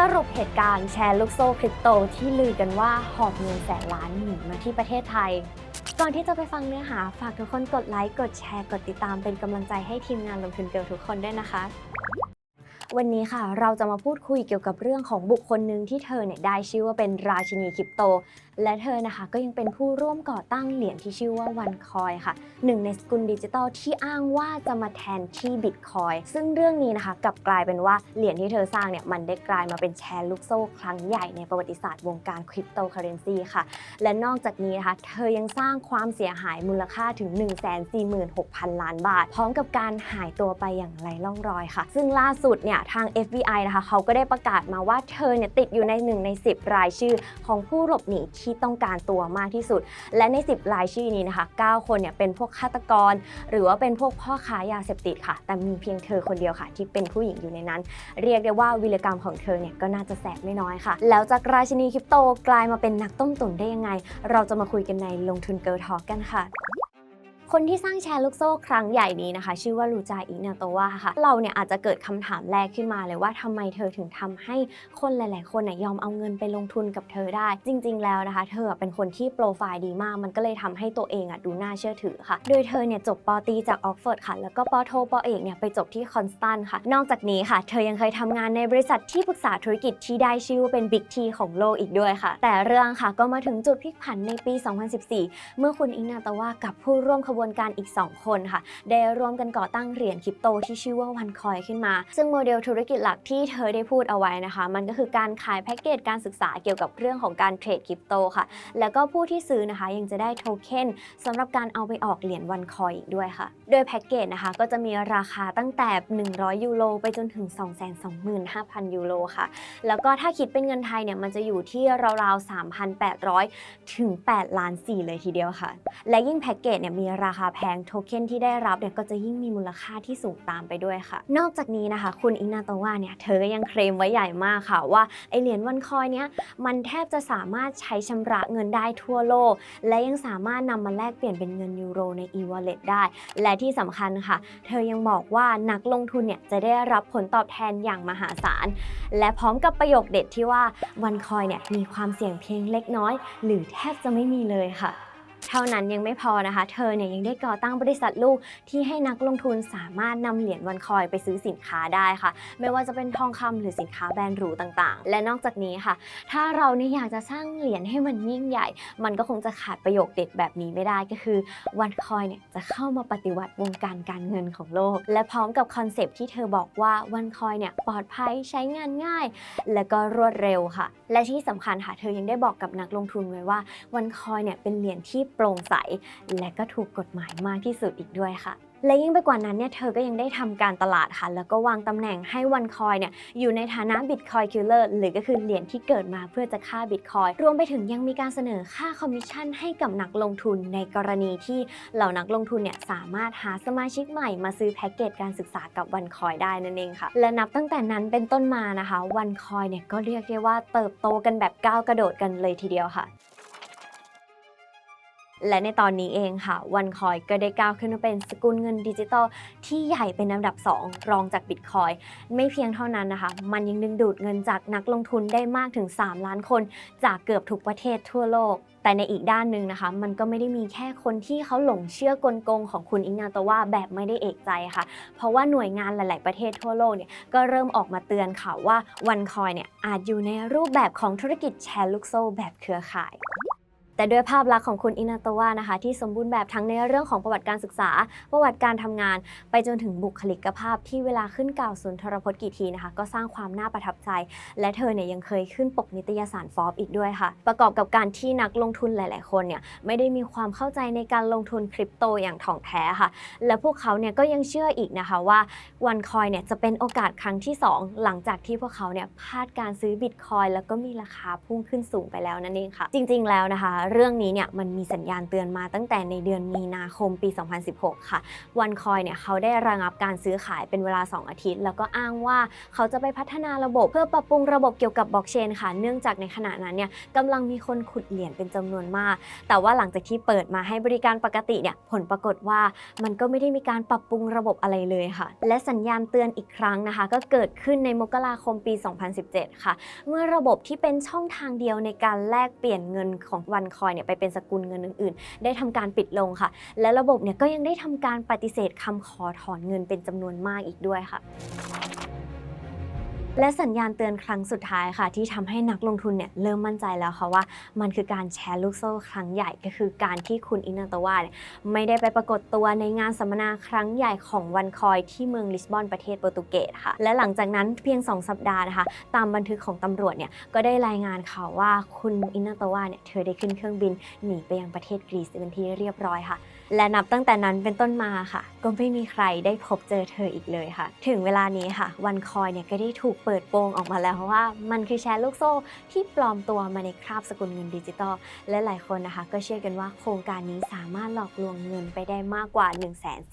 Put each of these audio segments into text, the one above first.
สรุปเหตุการณ์แชร์ลูกโซ่คริปโตที่ลือกันว่าหอบเงินแสนล้านหนีมาที่ประเทศไทย ก่อนที่จะไปฟังเนื้อหา ฝากทุกคนกดไลค์ กดแชร์ กดติดตามเป็นกำลังใจให้ทีมงานลงทุนเกิลทุกคนด้วยนะคะ วันนี้ค่ะเราจะมาพูดคุยเกี่ยวกับเรื่องของบุคคลหนึ่งที่เธอเนี่ยได้ชื่อว่าเป็นราชินีคริปโต และเธอนะคะก็ยังเป็นผู้ร่วมก่อตั้งเหรียญที่ชื่อว่าวันคอยค่ะหนึ่งในสกุลดิจิทัลที่อ้างว่าจะมาแทนที่บิตคอยซึ่งเรื่องนี้นะคะกลับกลายเป็นว่าเหรียญที่เธอสร้างเนี่ยมันได้กลายมาเป็นแชร์ลูกโซ่ครั้งใหญ่ในประวัติศาสตร์วงการคริปโตเคอเรนซีค่ะ และนอกจากนี้นะคะเธอยังสร้างความเสียหายมูลค่าถึง 146,000 ล้านบาท พร้อมกับการหายตัวไปอย่างไร้ร่องรอยค่ะ ซึ่งล่าสุดเนี่ยทาง FBI นะคะเขาก็ได้ประกาศมาว่าเธอเนี่ยติดอยู่ในหนึ่งใน 10 รายชื่อของผู้หลบหนีที่ต้องการตัวมากที่สุด และใน 10 รายชื่อนี้นะคะ9คนเนี่ยเป็นพวกฆาตกร หรือว่าเป็นพวกพ่อค้ายาเสพติดค่ะ แต่มีเพียงเธอคนเดียวค่ะ ที่เป็นผู้หญิงอยู่ในนั้น เรียกได้ว่าวิรกรรมของเธอเนี่ยก็น่าจะแสบไม่น้อยค่ะ แล้วจากราชินีคริปโตกลายมาเป็นนักต้มตุ๋นได้ยังไง เราจะมาคุยกันในลงทุนเกิร์ลทอกันค่ะ คนที่สร้างแชร์ลูกโซ่ครั้งใหญ่นี้นะคะ ชื่อว่าลูจาอิกนาโตวาค่ะ เราเนี่ยอาจจะเกิดคำถามแรกขึ้นมาเลยว่าทำไมเธอถึงทำให้คนหลาย ๆ คนน่ยยอมเอาเงินไปลงทุนกับเธอได้ จริง ๆ แล้วนะคะ เธอเป็นคนที่โปรไฟล์ดีมาก มันก็เลยทำให้ตัวเองอะดูน่าเชื่อถือค่ะ โดยเธอเนี่ยจบปอตีจากออกฟอร์ดค่ะ แล้วก็ปอโทปอเอกเนี่ยไปจบที่คอนสแตนค่ะ นอกจากนี้ค่ะ เธอยังเคยทำงานในบริษัทที่ปรึกษาธุรกิจที่ได้ชื่อว่าเป็นบิ๊กทีของโลกอีกด้วยค่ะ แต่เรื่องค่ะก็มาถึงจุดพลิกผันในปี 2014 เมื่อคุณอิงนาตวากับผู้ร่วมขบวนการอีก 2 คนค่ะ ได้ร่วมกันก่อตั้งเหรียญคริปโตที่ชื่อว่าวันคอยขึ้นมา ซึ่งโมเดลธุรกิจหลักที่เธอได้พูดเอาไว้นะคะ มันก็คือการขายแพ็กเกจการศึกษาเกี่ยวกับเรื่องของการเทรดคริปโตค่ะ แล้วก็ผู้ที่ซื้อนะคะยังจะได้โทเค็นสำหรับการเอาไปออกเหรียญวันคอยอีกด้วยค่ะ โดยแพ็กเกจนะคะก็จะมีราคาตั้งแต่ 100 ยูโรไปจนถึง 225,000 ยูโรค่ะ แล้วก็ถ้าคิดเป็นเงินไทยเนี่ยมันจะอยู่ที่ราวๆ3,800 ถึง 8 ล้าน4เลยทีเดียวค่ะ และยิ่งแพ็กเกจเนี่ยมีราคาแพงโทเค็นที่ได้รับเนี่ยก็จะยิ่งมีมูลค่าที่สูงตามไปด้วยค่ะ นอกจากนี้นะคะ คุณอินาโตวาเนี่ยเธอก็ยังเคลมไว้ใหญ่มากค่ะว่าไอเหรียญวันคอยเนี้ยมันแทบจะสามารถใช้ชำระเงินได้ทั่วโลก และยังสามารถนำมาแลกเปลี่ยนเป็นเงินยูโรใน e-wallet ได้ และที่สำคัญค่ะ เธอยังบอกว่านักลงทุนเนี่ยจะได้รับผลตอบแทนอย่างมหาศาล และพร้อมกับประโยคเด็ดที่ว่าวันคอยเนี่ยมีความเสี่ยงเพียงเล็กน้อย หรือแทบจะไม่มีเลยค่ะ เท่านั้นยังไม่พอนะคะ เธอเนี่ยยังได้ก่อตั้งบริษัทลูกที่ให้นักลงทุนสามารถนำเหรียญวันคอยไปซื้อสินค้าได้ค่ะ ไม่ว่าจะเป็นทองคำหรือสินค้าแบรนด์หรูต่างๆ และนอกจากนี้ค่ะ ถ้าเราเนี่ยอยากจะสร้างเหรียญให้มันยิ่งใหญ่ มันก็คงจะขาดประโยคเด็ดแบบนี้ไม่ได้ก็คือวันคอยเนี่ยจะเข้ามาปฏิวัติวงการการเงินของโลก และพร้อมกับคอนเซปที่เธอบอกว่าวันคอยเนี่ยปลอดภัยใช้งานง่าย และก็รวดเร็วค่ะ และที่สำคัญค่ะเธอยังได้บอกกับนักลงทุนไว้ว่าวันคอยเนี่ยเป็นเหรียญที่โปร่งใส และก็ถูกกฎหมายมากที่สุดอีกด้วยค่ะและยิ่งไปกว่านั้นเนี่ยเธอก็ยังได้ทำการตลาดค่ะ แล้วก็วางตำแหน่งให้วันคอยเนี่ยอยู่ในฐานะบิตคอยคิลเลอร์หรือก็คือเหรียญที่เกิดมาเพื่อจะฆ่าบิตคอยรวมไปถึงยังมีการเสนอค่าคอมมิชชั่นให้กับนักลงทุนในกรณีที่เหล่านักลงทุนเนี่ยสามารถหาสมาชิกใหม่มาซื้อแพ็กเกจการศึกษากับวันคอยได้นั่นเองค่ะ และนับตั้งแต่นั้นเป็นต้นมานะคะวันคอยเนี่ยก็เรียกได้ว่าเติบโตกันแบบก้าวกระโดดกันเลยทีเดียวค่ะ และในตอนนี้เองค่ะวันคอยก็ได้ก้าวขึ้นมาเป็นสกุลเงินดิจิตอลที่ใหญ่เป็นอันดับ 2 รองจากบิตคอยไม่เพียงเท่านั้นนะคะ มันยังดึงดูดเงินจากนักลงทุนได้มากถึง 3 ล้านคน จากเกือบทุกประเทศทั่วโลกแต่ในอีกด้านหนึ่งนะคะ มันก็ไม่ได้มีแค่คนที่เขาหลงเชื่อกลโกงของคุณอิงนาโตว่าแบบไม่ได้เอกใจค่ะ เพราะว่าหน่วยงานหลาย ๆ ประเทศทั่วโลกเนี่ยก็เริ่มออกมาเตือนค่ะว่าวันคอยเนี่ยอาจอยู่ในรูปแบบของธุรกิจแชร์ลูกโซ่แบบเครือข่าย แต่ด้วยภาพลักษณ์ของคุณอินาโตวานะคะที่สมบูรณ์แบบทั้งในเรื่องของประวัติการศึกษา ประวัติการทำงาน ไปจนถึงบุคลิกภาพที่เวลาขึ้นกล่าวสุนทรพจน์กี่ทีนะคะ ก็สร้างความน่าประทับใจ และเธอเนี่ยยังเคยขึ้นปกนิตยสารฟอร์บอีกด้วยค่ะ ประกอบกับการที่นักลงทุนหลาย ๆ คนเนี่ยไม่ได้มีความเข้าใจในการลงทุนคริปโตอย่างถ่องแท้ค่ะ และพวกเขาเนี่ยก็ยังเชื่ออีกนะคะว่าวันคอยเนี่ยจะเป็นโอกาสครั้งที่ 2 หลังจากที่พวกเขาเนี่ยพลาดการซื้อบิตคอยแล้วก็มีราคาพุ่งขึ้นสูงไปแล้วนั่นเองค่ะ จริง ๆ แล้วนะคะเรื่องนี้เนี่ยมันมีสัญญาณเตือนมาตั้งแต่ในเดือนมีนาคมปี 2016 ค่ะ วันคอยเนี่ยเขาได้ระงับการซื้อขายเป็นเวลา 2 อาทิตย์ แล้วก็อ้างว่าเขาจะไปพัฒนาระบบ เพื่อปรับปรุงระบบเกี่ยวกับบล็อกเชนค่ะ เนื่องจากในขณะนั้นเนี่ยกำลังมีคนขุดเหรียญเป็นจำนวนมาก แต่ว่าหลังจากที่เปิดมาให้บริการปกติเนี่ยผลปรากฏว่ามันก็ไม่ได้มีการปรับปรุงระบบอะไรเลยค่ะ และสัญญาณเตือนอีกครั้งนะคะ ก็เกิดขึ้นในมกราคมปี 2017 ค่ะ เมื่อระบบที่เป็นช่องทางเดียวในการแลกเปลี่ยนเงินของวันคอยเนี่ยไปเป็นสกุลเงินอื่น ๆ ได้ทำการปิดลงค่ะ และระบบเนี่ยก็ยังได้ทำการปฏิเสธคำขอถอนเงินเป็นจำนวนมากอีกด้วยค่ะ และสัญญาณเตือนครั้งสุดท้ายค่ะ ที่ทำให้นักลงทุนเนี่ยเริ่มมั่นใจแล้วค่ะว่า มันคือการแชร์ลูกโซ่ครั้งใหญ่ก็คือการที่คุณอินาตวาเนี่ยไม่ได้ไปปรากฏตัวในงานสัมมนาครั้งใหญ่ของวันคอยที่เมืองลิสบอนประเทศโปรตุเกสค่ะและหลังจากนั้นเพียง 2 สัปดาห์นะคะ ตามบันทึกของตำรวจเนี่ยก็ได้รายงานข่าวว่าคุณอินาตวาเนี่ยเธอได้ขึ้นเครื่องบินหนีไปยังประเทศกรีซเป็นที่เรียบร้อยค่ะ และนับตั้งแต่นั้นเป็นต้นมาค่ะ ก็ไม่มีใครได้พบเจอเธออีกเลยค่ะ ถึงเวลานี้ค่ะ วันคอยเนี่ยก็ได้ถูกเปิดโปงออกมาแล้วว่า มันคือแชร์ลูกโซ่ที่ปลอมตัวมาในคราบสกุลเงินดิจิตอลและหลายคนนะคะ ก็เชื่อกันว่าโครงการนี้สามารถหลอกลวงเงินไปได้มากกว่า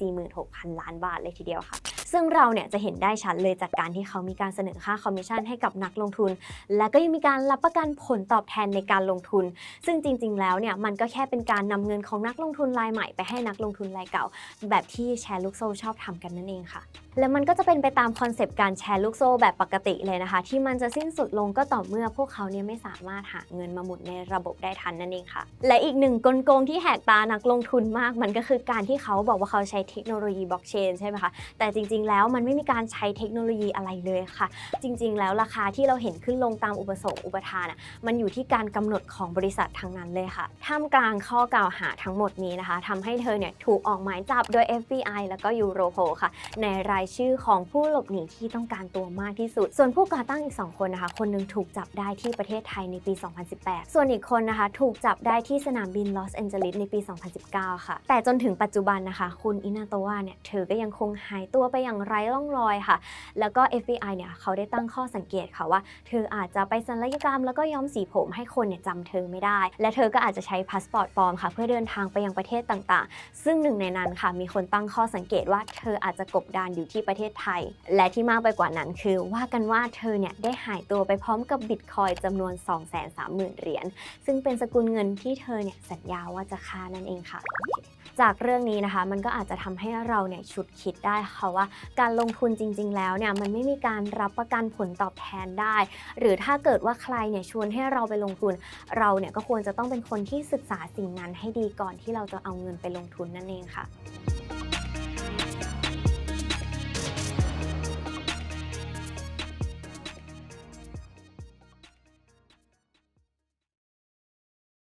146,000 ล้านบาทเลยทีเดียวค่ะ ซึ่งเราเนี่ยจะเห็นได้ชัดเลยจากการที่เขามีการเสนอค่าคอมมิชชั่นให้กับนักลงทุน และก็ยังมีการรับประกันผลตอบแทนในการลงทุน ซึ่งจริง ๆ แล้วเนี่ยมันก็แค่เป็นการนำเงินของนักลงทุนรายใหม่ไปให้นักลงทุนรายเก่า แบบที่แชร์ลูกโซ่ชอบทำกันนั่นเองค่ะและมันก็จะเป็นไปตามคอนเซปต์การแชร์ลูกโซ่แบบปกติเลยนะคะ ที่มันจะสิ้นสุดลงก็ต่อเมื่อพวกเขาเนี่ยไม่สามารถหาเงินมาหมุนในระบบได้ทันนั่นเองค่ะ และอีกหนึ่งกลโกงที่แหกตานักลงทุนมาก มันก็คือการที่เขาบอกว่าเขาใช้เทคโนโลยีบล็อกเชนใช่ไหมคะแต่จริงง ๆ แล้วมันไม่มีการใช้เทคโนโลยีอะไรเลยค่ะ จริง ๆ แล้วราคาที่เราเห็นขึ้นลงตามอุปสงค์อุปทานอะมันอยู่ที่การกำหนดของบริษัททั้งนั้นเลยค่ะท่ามกลางข้อกล่าวหาทั้งหมดนี้นะคะทำให้เธอเนี่ยถูกออกหมายจับโดย FBI แล้วก็ยูโรโพค่ะ ในรายชื่อของผู้หลบหนีที่ต้องการตัวมากที่สุด ส่วนผู้ก่อตั้งอีก 2 คนนะคะ คนหนึงถูกจับได้ที่ประเทศไทยในปี 2018 ส่วนอีกคนนะคะ ถูกจับได้ที่สนามบินลอสแอนเจลิสในปี 2019 ค่ะ แต่จนถึงปัจจุบันนะคะ คุณอินาโตวาเนี่ยเธอก็ยังคงหายตัวไปอย่างางไร้ร่องรอยค่ะ แล้วก็ FBI เนี่ยเขาได้ตั้งข้อสังเกตค่ะว่า เธออาจจะไปศัลยกรรมแล้วก็ย้อมสีผมให้คนเนี่ยจำเธอไม่ได้ และเธอก็อาจจะใช้พาสปอร์ตปลอมค่ะ เพื่อเดินทางไปยังประเทศต่างๆ ซึ่งหนึ่งในนั้นค่ะ มีคนตั้งข้อสังเกตว่าเธออาจจะกบดานอยู่ที่ประเทศไทย และที่มากไปกว่านั้นคือว่ากันว่าเธอเนี่ยได้หายตัวไปพร้อมกับบิตคอยจำนวน 230,000เหรียญซึ่งเป็นสกุลเงินที่เธอเนี่ยสัญญาว่าจะฆ่านั่นเองค่ะ จากเรื่องนี้นะคะ มันก็อาจจะทำให้เราเนี่ยฉุดคิดได้ค่ะว่า การลงทุนจริง ๆ แล้วเนี่ยมันไม่มีการรับประกันผลตอบแทนได้ หรือถ้าเกิดว่าใครเนี่ยชวนให้เราไปลงทุน เราเนี่ยก็ควรจะต้องเป็นคนที่ศึกษาสิ่งนั้นให้ดีก่อนที่เราจะเอาเงินไปลงทุนนั่นเองค่ะ